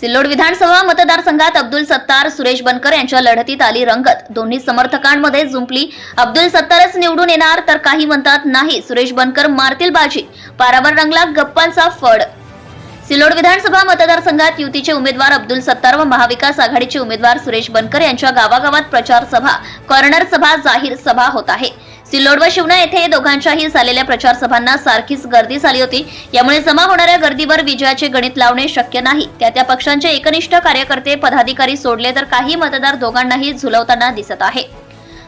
सिल्लोड विधानसभा मतदारसंघात अब्दुल सत्तार सुरेश बनकर यांच्या लढतीत आली रंगत. दोन्ही समर्थकांमध्ये जुंपली. अब्दुल सत्तारच निवडून येणार तर काही म्हणतात नाही सुरेश बनकर मारतील बाजी. पारावर रंगला गप्पांचा फड. सिल्लोड विधानसभा मतदारसंघात युतीचे उमेदवार अब्दुल सत्तार व महाविकास आघाडीचे उमेदवार सुरेश बनकर यांच्या गावागावात प्रचार सभा कॉर्नर सभा जाहीर सभा होत आहे. सिल्लोड व शिवना येथे दोघांच्याही झालेल्या प्रचार सभांना सारखीच गर्दी झाली होती. यामुळे जमा होणाऱ्या गर्दीवर विजयाचे गणित लावणे शक्य नाही. त्या त्या पक्षांचे एकनिष्ठ कार्यकर्ते पदाधिकारी सोडले तर काही मतदार दोघांनाही झुलवताना दिसत आहे.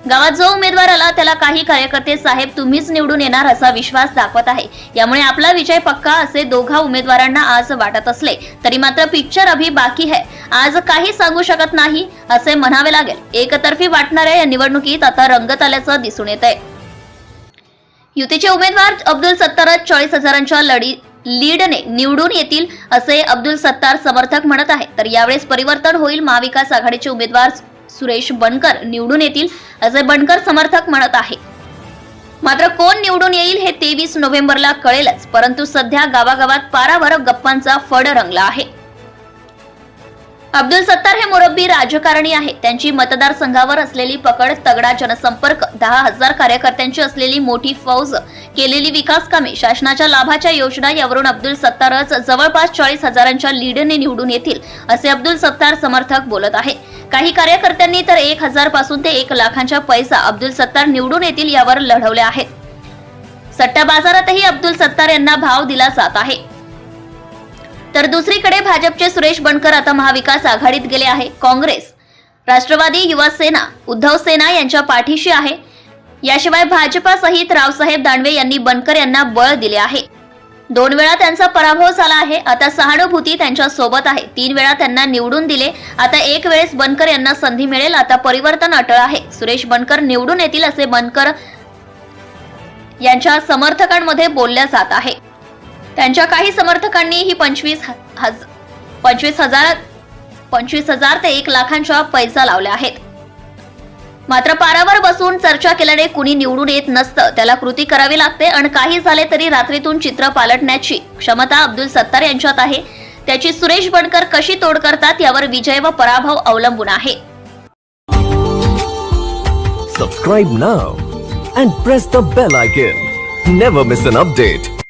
गावात जो उमेदवार आला त्याला काही कार्यकर्ते साहेब तुम्हीच निवडून येणार असा विश्वास दाखवत आहे. यामुळे आपला विजय पक्का असे दोघा उमेदवारांना आज वाटत असले तरी मात्र पिक्चर अभी बाकी है. आज काही सांगू शकत नाही असे म्हणावे लागेल. एकतर्फी वाटणाऱ्या या निवडणुकीत आता रंगत आल्याचं दिसून येत आहे युतीचे उमेदवार अब्दुल सत्तारच चाळीस हजारांच्या लढी लीडने निवडून येतील असे अब्दुल सत्तार समर्थक म्हणत आहे तर यावेळेस परिवर्तन होईल महाविकास आघाडीचे उमेदवार सुरेश बनकर निवडून येतील असे बनकर समर्थक म्हणत आहे. मात्र कोण निवडून येईल हे तेवीस नोव्हेंबरला कळेलच परंतु सध्या गावागावात पारावर गप्पांचा फड रंगला आहे. अब्दुल सत्तार हे मुरब्बी राजकारणी आहेत. त्यांची मतदारसंघावर असलेली पकड तगडा जनसंपर्क दहा हजार कार्यकर्त्यांची असलेली मोठी फौज केलेली विकास कामे शासनाच्या लाभाच्या योजना यावरून अब्दुल सत्तारच जवळपास चाळीस हजारांच्या लीडने निवडून येतील असे अब्दुल सत्तार समर्थक बोलत आहे. काही कार्यकर्त्यांनी तर एक हजारपासून ते एक लाखांच्या पैसा अब्दुल सत्तार निवडून येतील यावर लढवले आहेत. सट्टा बाजारातही अब्दुल सत्तार यांना भाव दिला जात आहे. तर दुसरीकडे भाजपचे सुरेश बनकर आता महाविकास आघाडीत गेले आहे. काँग्रेस राष्ट्रवादी युवा सेना उद्धव सेना यांच्या पाठीशी आहे. याशिवाय भाजपासहित रावसाहेब दानवे यांनी बनकर यांना बळ दिले आहे. दोन वेळा त्यांचा पराभव झाला आहे. आता सहानुभूती त्यांच्यासोबत आहे. तीन वेळा त्यांना निवडून दिले. आता एक वेळेस बनकर यांना संधी मिळेल. आता परिवर्तन अटळ आहे. सुरेश बनकर निवडून येतील असे बनकर यांच्या समर्थकांमध्ये बोलल्या जात आहे. त्यांच्या काही समर्थकांनी ही पंचवीस हज पंचवीस हजार पंचवीस हजार ते एक लाखांच्या पैसा लावल्या आहेत. मात्र पारावर बसून चर्चा केल्याने कुणी निवडून येत नसतं. त्याला कृती करावी लागते आणि काही झाले तरी रात्रीतून चित्र पालटण्याची क्षमता अब्दुल सत्तार यांच्यात आहे. त्याची सुरेश बनकर कशी तोड करतात यावर विजय व पराभव अवलंबून आहे. Subscribe now and press the bell icon never miss an update